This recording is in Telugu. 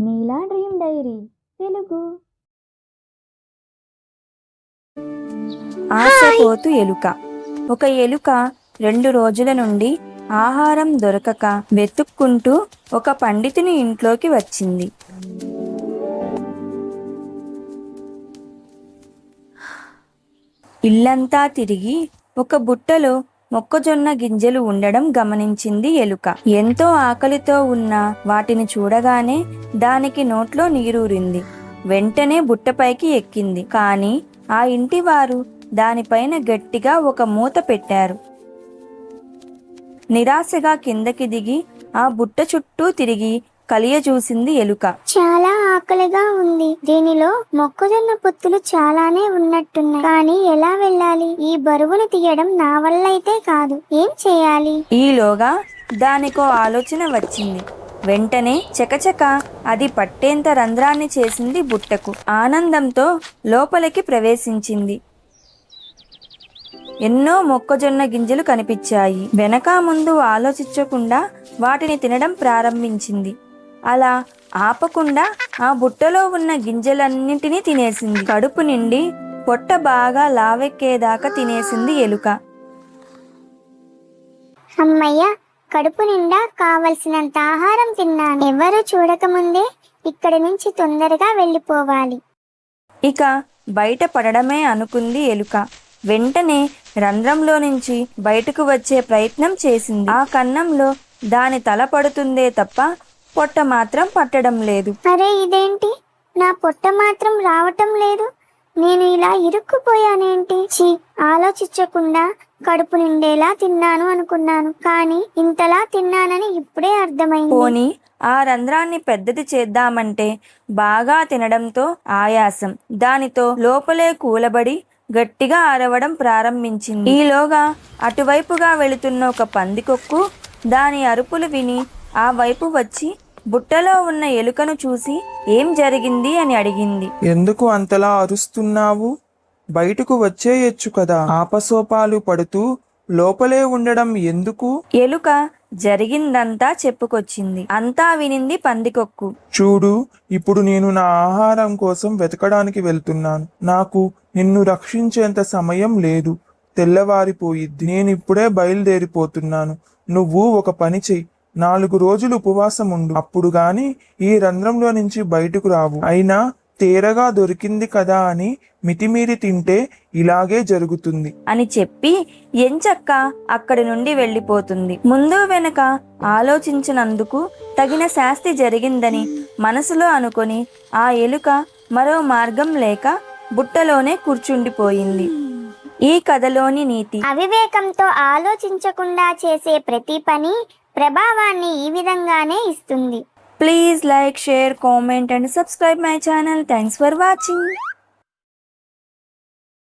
Neela dream diary Telugu. ఆశపోతు ఎలుక. ఒక ఎలుక రెండు రోజుల నుండి ఆహారం దొరకక వెతుక్కుంటూ ఒక పండితుని ఇంట్లోకి వచ్చింది. ఇల్లంతా తిరిగి ఒక బుట్టలో మొక్కజొన్న గింజలు ఉండడం గమనించింది ఎలుక. ఎంతో ఆకలితో ఉన్న వాటిని చూడగానే దానికి నోట్లో నీరూరింది. వెంటనే బుట్టపైకి ఎక్కింది. కానీ ఆ ఇంటి వారు దానిపైన గట్టిగా ఒక మూత పెట్టారు. నిరాశగా కిందకి దిగి ఆ బుట్ట చుట్టూ తిరిగి కలియ చూసింది ఎలుక. చాలా ఆకలిగా ఉంది. దీనిలో మొక్కజొన్న పొత్తులు చాలానే ఉన్నట్టున్నాయి. కానీ ఎలా వెళ్ళాలి? ఈ బరువును తీయడం నా వల్ల అయితే కాదు. ఏం చేయాలి? ఈలోగా దానికో ఆలోచన వచ్చింది. వెంటనే చకచక అది పట్టేంత రంధ్రాన్ని చేసింది బుట్టకు. ఆనందంతో లోపలికి ప్రవేశించింది. ఎన్నో మొక్కజొన్న గింజలు కనిపించాయి. వెనక ముందు ఆలోచించకుండా వాటిని తినడం ప్రారంభించింది. అలా ఆపకుండా ఆ బుట్టలో ఉన్న గింజలన్నింటినీ తినేసింది. కడుపు నిండి పొట్ట బాగా లావెక్కేదాకా తినేసింది ఎలుక. అమ్మయ్య కడుపు నిండా కావలసినంత ఆహారం తిన్నాను. ఎవరు చూడకముందే ఇక్కడి నుంచి తొందరగా వెళ్ళిపోవాలి. ఇక బయట పడడమే అనుకుంది ఎలుక. వెంటనే రంధ్రంలో నుంచి బయటకు వచ్చే ప్రయత్నం చేసింది. ఆ కన్నంలో దాని తల పడుతుందే తప్ప పొట్ట మాత్రం పట్టడం లేదు. అరే ఇదేంటి? నా పొట్ట మాత్రం రావటం లేదు. నేను ఇలా ఇరుక్కుపోయానేంటి? ఛీ ఆలోచించకుండా కడుపు నిండేలా తిన్నాను అనుకున్నాను. కానీ ఇంతలా తిన్నానని ఇప్పుడే అర్థమైంది. పోని ఆ రంధ్రాన్ని పెద్దది చేద్దామంటే బాగా తినడంతో ఆయాసం. దానితో లోపలే కూలబడి గట్టిగా అరవడం ప్రారంభించింది. ఈలోగా అటువైపుగా వెళుతున్న ఒక పందికొక్కు దాని అరుపులు విని ఆ వైపు వచ్చి బుట్టలో ఉన్న ఎలుకను చూసి ఏం జరిగింది అని అడిగింది. ఎందుకు అంతలా అరుస్తున్నావు? బయటకు వచ్చేయొచ్చు కదా. ఆపసోపాలు పడుతూ లోపలే ఉండడం ఎందుకు? ఎలుక జరిగిందంతా చెప్పుకొచ్చింది. అంతా వినింది పందికొక్కు. చూడు ఇప్పుడు నేను నా ఆహారం కోసం వెతకడానికి వెళ్తున్నాను. నాకు నిన్ను రక్షించేంత సమయం లేదు. తెల్లవారిపోయిద్ది. నేను ఇప్పుడే బయలుదేరిపోతున్నాను. నువ్వు ఒక పని చెయ్యి. నాలుగు రోజులు ఉపవాసం ఉండు అప్పుడు గాని ఈ రంధ్రంలో నుంచి బయటకు రావు. అయినా తేరగా దొరికింది కదా అని మితిమీరి తింటే ఇలాగే జరుగుతుంది. అని చెప్పి ఎంచక్క అక్కడి నుండి వెళ్ళిపోతుంది. ముందు వెనక ఆలోచించినందుకు తగిన శాస్తి జరిగిందని మనసులో అనుకొని ఆ ఎలుక మరో మార్గం లేక బుట్టలోనే కూర్చుండిపోయింది. ఈ కథలోని నీతి. అవివేకంతో ఆలోచించకుండా చేసే ప్రతి పని ప్రభావాన్ని ఈ విధంగానే ఇస్తుంది. Please like share comment and subscribe my channel thanks for watching